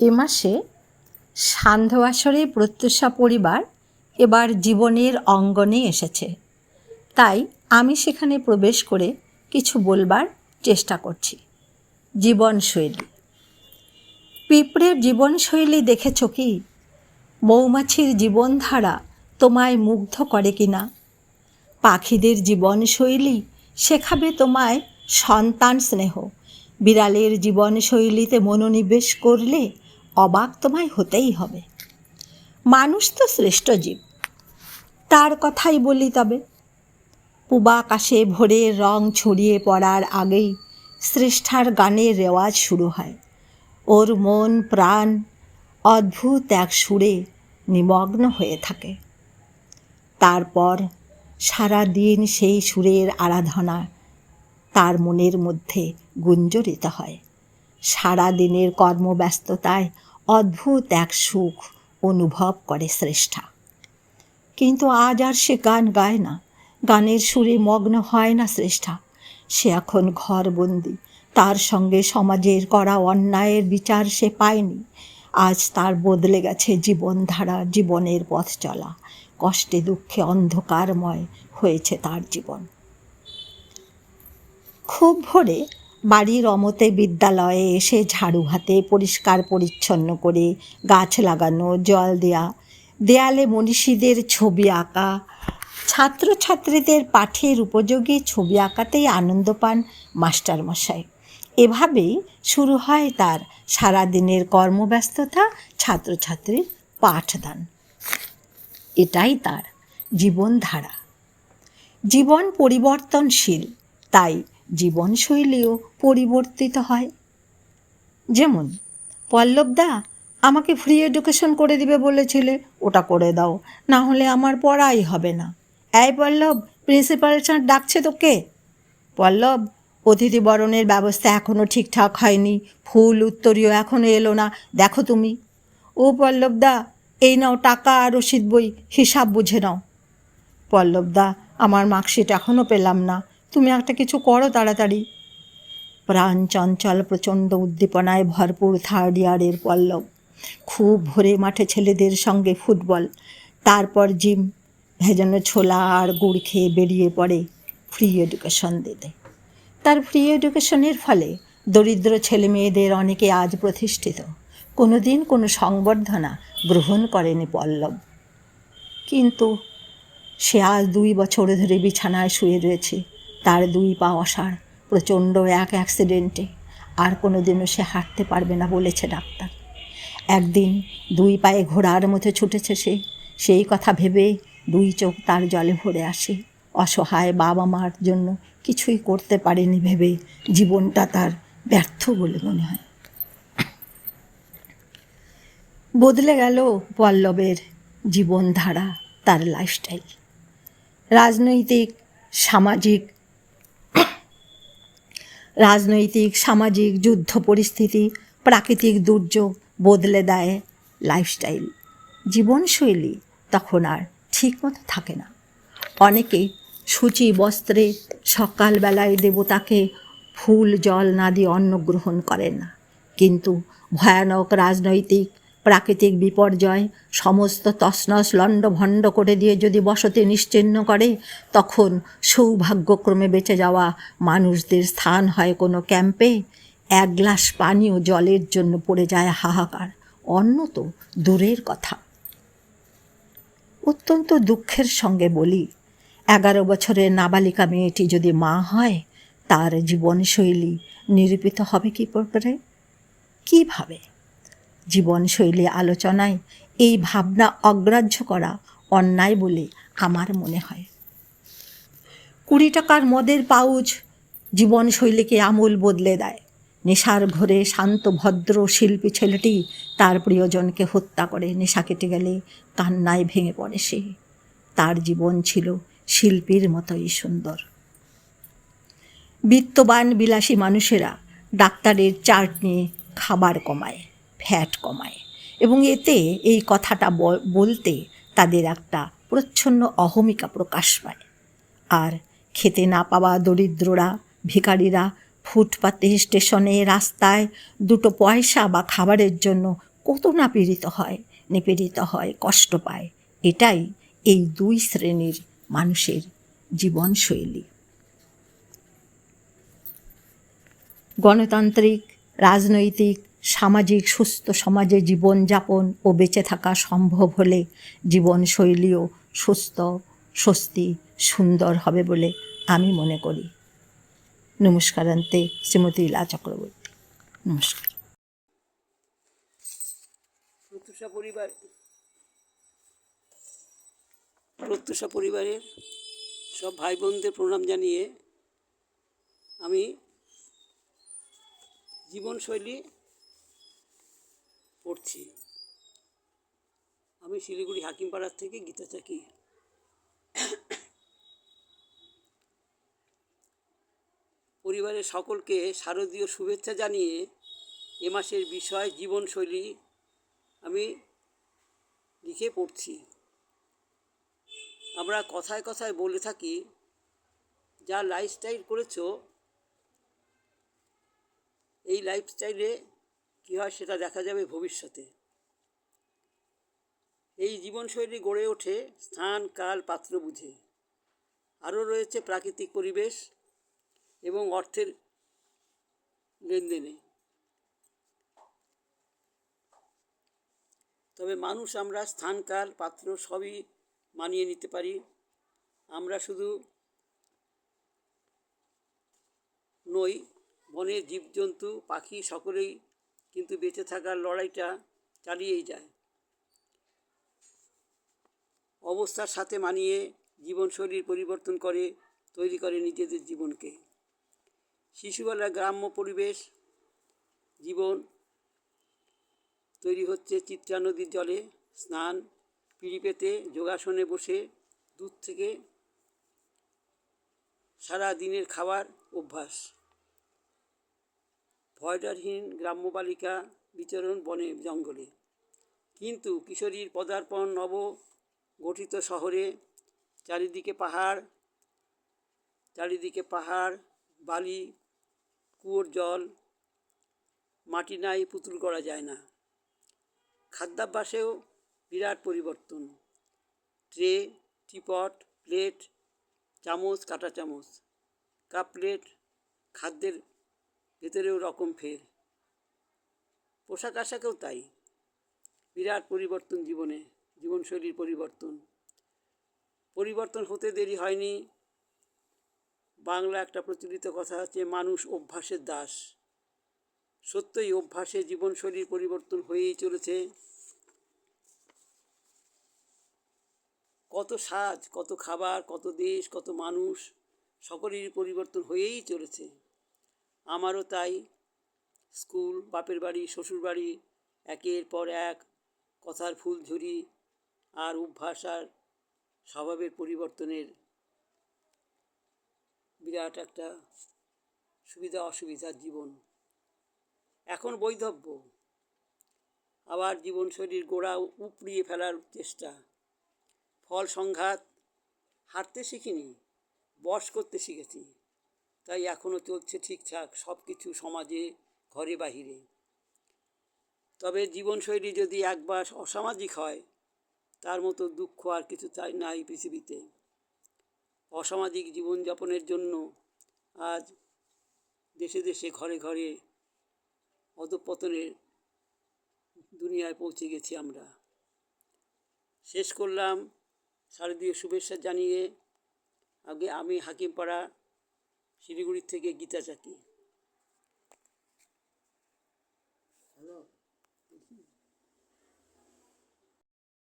এ মাসে সান্ধ্যবাসরে প্রত্যুষা পরিবার এবার জীবনের অঙ্গনে এসেছে। তাই আমি সেখানে প্রবেশ করে কিছু বলবার চেষ্টা করছি। জীবনশৈলী। পিঁপড়ের জীবনশৈলী দেখেছ কি? মৌমাছির জীবনধারা তোমায় মুগ্ধ করে কি না? পাখিদের জীবনশৈলী শেখাবে তোমায় সন্তান স্নেহ। বিড়ালের জীবনশৈলীতে মনোনিবেশ করলে অবাক তোমায় হতেই হবে। মানুষ তো শ্রেষ্ঠ জীব। তার কথাই বলি তবে। পূবাকাশে ভোরের রং ছড়িয়ে পড়ার আগেই শ্রেষ্ঠার গানের রেওয়াজ শুরু হয়। ওর মন, প্রাণ অদ্ভুত এক সুরে নিমগ্ন হয়ে থাকে। তারপর সারা দিন সেই সুরের আরাধনা তার মনের মধ্যে গুঞ্জরিত হয়। সারা দিনের কর্মব্যস্ততায় অদ্ভুত এক সুখ অনুভব করে শ্রেষ্ঠা। কিন্তু আজ আর সে গান গায় না, গানের সুরে মগ্ন হয় না শ্রেষ্ঠা। সে এখন ঘরবন্দি, তার সঙ্গে সমাজের করা অন্যায়ের বিচার সে পায়নি। আজ তার বদলে গেছে জীবনধারা, জীবনের পথ চলা। কষ্টে, দুঃখে, অন্ধকারময় হয়েছে তার জীবন। খুব ভোরে বাড়ির অমতে বিদ্যালয়ে এসে ঝাড়ু হাতে পরিষ্কার পরিচ্ছন্ন করে গাছ লাগানো, জল দেয়া, দেয়ালে মনীষীদের ছবি আঁকা। ছাত্রছাত্রীদের পাঠের উপযোগী ছবি আঁকাতেই আনন্দ পান মাস্টারমশাই। এভাবেই শুরু হয় তার সারাদিনের কর্মব্যস্ততা, ছাত্রছাত্রীর পাঠদান। এটাই তার জীবনধারা। জীবন পরিবর্তনশীল, তাই জীবনশৈলীও পরিবর্তিত হয়। যেমন, পল্লবদা আমাকে ফ্রি এডুকেশন করে দিবে বলেছিলে, ওটা করে দাও, না হলে আমার পড়াই হবে না। এই পল্লব প্রিন্সিপাল স্যার ডাকছে তোকে? পল্লব, অতিথি বরণের ব্যবস্থা এখনও ঠিকঠাক হয়নি, ফুল উত্তরীয় এখনও এলো না, দেখো তুমি। ও পল্লবদা, এই নাও টাকা আর রসিদ বই, হিসাব বুঝে নাও। পল্লবদা, আমার মার্কশিট এখনও পেলাম না তুমি একটা কিছু করো তাড়াতাড়ি। প্রাণ চঞ্চল প্রচণ্ড উদ্দীপনায় ভরপুর থার্ড ইয়ারের পল্লব। খুব ভোরে মাঠে ছেলেদের সঙ্গে ফুটবল। তারপর জিম ভেজানো ছোলা আর গুড় খেয়ে বেরিয়ে পড়ে ফ্রি এডুকেশন দিতে। তার ফ্রি এডুকেশনের ফলে দরিদ্র ছেলে মেয়েদের অনেকে আজ প্রতিষ্ঠিত। কোনো দিন কোনো সংবর্ধনা গ্রহণ করেনি পল্লব। কিন্তু সে আজ দুই বছর ধরে বিছানায় শুয়ে রয়েছে। তার দুই পা অসার, প্রচণ্ড এক অ্যাক্সিডেন্টে আর কোনো দিনও সে হাঁটতে পারবে না বলেছে ডাক্তার। একদিন দুই পায়ে ঘোড়ার মতো ছুটেছে সে। সেই কথা ভেবে দুই চোখ তার জলে ভরে আসে। অসহায় বাবা মার জন্য কিছুই করতে পারেনি ভেবে জীবনটা তার ব্যর্থ বলে মনে হয়। বদলে গেল পল্লবের জীবনধারা, তার লাইফস্টাইল রাজনৈতিক, সামাজিক রাজনৈতিক, সামাজিক, যুদ্ধ পরিস্থিতি, প্রাকৃতিক দুর্যোগ বদলে দেয় লাইফস্টাইল জীবনশৈলী তখন আর ঠিক মতো থাকে না। অনেকে সূচি, বস্ত্রে সকালবেলায় দেবতাকে ফুল, জল না দিয়ে অন্ন গ্রহণ করেন না। কিন্তু ভয়ানক রাজনৈতিক প্রাকৃতিক বিপর্যয়, সমস্ত তছনছ লণ্ডভণ্ড করে দিয়ে যদি বসতি নিশ্চিহ্ন করে, তখন সৌভাগ্যক্রমে বেঁচে যাওয়া মানুষদের স্থান হয় কোনো ক্যাম্পে। এক গ্লাস পানি ও জলের জন্য পড়ে যায় হাহাকার। অন্য তো দূরের কথা। অত্যন্ত দুঃখের সঙ্গে বলি, এগারো বছরের নাবালিকা মেয়েটি যদি মা হয়, তার জীবনশৈলী নিরূপিত হবে কী প্রকারে কীভাবে? জীবনশৈলী আলোচনায় এই ভাবনা অগ্রাহ্য করা অন্যায় বলে আমার মনে হয়। কুড়ি টাকার মদের পাউচ জীবনশৈলীকে আমূল বদলে দেয়। নেশার ঘরে শান্ত, ভদ্র, শিল্পী ছেলেটি তার প্রিয়জনকে হত্যা করে, নেশা কেটে গেলে কান্নায় ভেঙে পড়ে সে। তার জীবন ছিল শিল্পীর মতোই সুন্দর। বিত্তবান, বিলাসী মানুষেরা ডাক্তারের চার্ট নিয়ে খাবার কমায়। ফ্যাট কমায় এবং এতে এই কথাটা বলতে তাদের একটা প্রচ্ছন্ন অহমিকা প্রকাশ পায়। আর খেতে না পাওয়া দরিদ্ররা, ভিখারিরা ফুটপাতে, স্টেশনে, রাস্তায় দুটো পয়সা বা খাবারের জন্য কত না পীড়িত হয়, নিপীড়িত হয়, কষ্ট পায়। এটাই এই দুই শ্রেণির মানুষের জীবনশৈলী। গণতান্ত্রিক, রাজনৈতিক সামাজিক সুস্থ সমাজে জীবনযাপন ও বেঁচে থাকা সম্ভব হলে জীবনশৈলীও সুস্থ, স্বস্তি, সুন্দর হবে বলে আমি মনে করি। নমস্কারান্তে, শ্রীমতী ইলা চক্রবর্তী। নমস্কার। পরিবার, প্রত্যুষা পরিবারের সব ভাই বোনদের প্রণাম জানিয়ে আমি জীবনশৈলী পড়ছি। আমি শিলিগুড়ি হাকিমপাড়ার থেকে গীতা চাকি। পরিবারের সকলকে শারদীয় শুভেচ্ছা জানিয়ে এ মাসের বিষয় জীবনশৈলী আমি লিখে পড়ছি। আমরা কথায় কথায় বলে থাকি, যা লাইফস্টাইল করেছ, এই লাইফস্টাইলে কী হয় সেটা দেখা যাবে ভবিষ্যতে। এই জীবনশৈলী গড়ে ওঠে স্থান, কাল, পাত্র বুঝে। আরও রয়েছে প্রাকৃতিক পরিবেশ এবং অর্থের লেনদেনে। তবে মানুষ, আমরা স্থানকাল পাত্র সবই মানিয়ে নিতে পারি। আমরা শুধু নই বনের জীবজন্তু, পাখি সকলেই কিন্তু বেঁচে থাকার লড়াইটা চালিয়েই যায়। অবস্থার সাথে মানিয়ে জীবনশৈলীর পরিবর্তন করে, তৈরি করে নিজেদের জীবনকে। শিশুবেলার গ্রাম্য পরিবেশ, জীবন তৈরি হচ্ছে চিত্রা নদীর জলে। স্নান, পিড়ি পেতে, যোগাসনে বসে দূর থেকে সারা দিনের খাবার অভ্যাস। ভয়ডারহীন গ্রাম্য বালিকা বিচরণ বনে জঙ্গলে। কিন্তু কিশোরীর পদার্পণ নব গঠিত শহরে, চারিদিকে পাহাড় চারিদিকে পাহাড়, বালি, কুয়োর জল, মাটি নাই, পুতুল করা যায় না। খাদ্যাভ্যাসেও বিরাট পরিবর্তন। ট্রে, টিপট, প্লেট, চামচ, কাঁটা চামচ। কাপ প্লেট, খাদ্যের ভেতরেও রকম ফের। পোশাক আশাকেও তাই। বিরাট পরিবর্তন জীবনে, জীবনশৈলীর পরিবর্তন। পরিবর্তন হতে দেরি হয়নি। বাংলা একটা প্রচলিত কথা আছে মানুষ অভ্যাসের দাস। সত্যই অভ্যাসে জীবনশৈলীর পরিবর্তন হয়েই চলেছে। কত সাজ, কত খাবার, কত দেশ, কত মানুষ, সকলেরই পরিবর্তন হয়েই চলেছে। আমারও তাই। স্কুল, বাপের বাড়ি, শ্বশুর বাড়ি, একের পর এক, কথার ফুল ফুলঝুরি আর অভ্যাস আর স্বভাবের পরিবর্তনের বিরাট একটা সুবিধা অসুবিধার জীবন। এখন বৈধব্য। আবার জীবনশৈলীর গোড়া উপড়িয়ে ফেলার চেষ্টা। ফল সংঘাত হাঁটতে শিখিনি বস করতে শিখেছি। তাই এখনও চলছে ঠিকঠাক সব কিছু সমাজে ঘরে বাহিরে। তবে জীবনশৈলী যদি একবার অসামাজিক হয়, তার মতো দুঃখ আর কিছু চাই নাই পৃথিবীতে। অসামাজিক জীবনযাপনের জন্য আজ দেশে দেশে, ঘরে ঘরে অধপতনের দুনিয়ায় পৌঁছে গেছি আমরা। শেষ করলাম শারদীয় শুভেচ্ছা জানিয়ে আগে আমি হাকিমপাড়া শিলিগুড়ির থেকে গীতা চাকি।